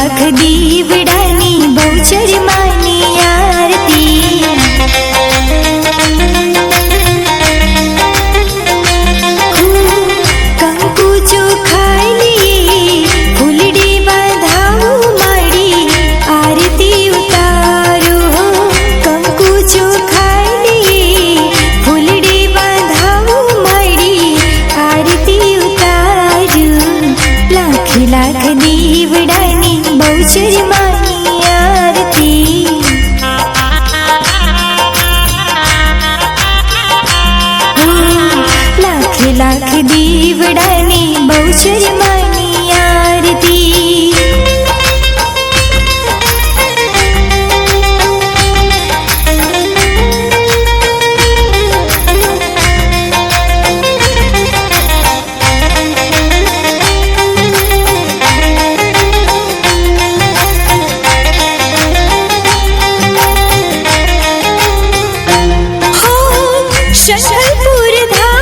લાખ દીવડાની બહુચર માની આરતી કંકુ ચોખાઈ લઈએ ફૂલડી બાંધાવું મારી આરતી ઉતારો કંકુ ચોખાઈ લઈએ ફૂલડી બાંધાવું મારી આરતી ઉતારો લાખ લાખ মৌচুর মানিয়ারতি। লাখ লাখ দীবড়ানি সুরধা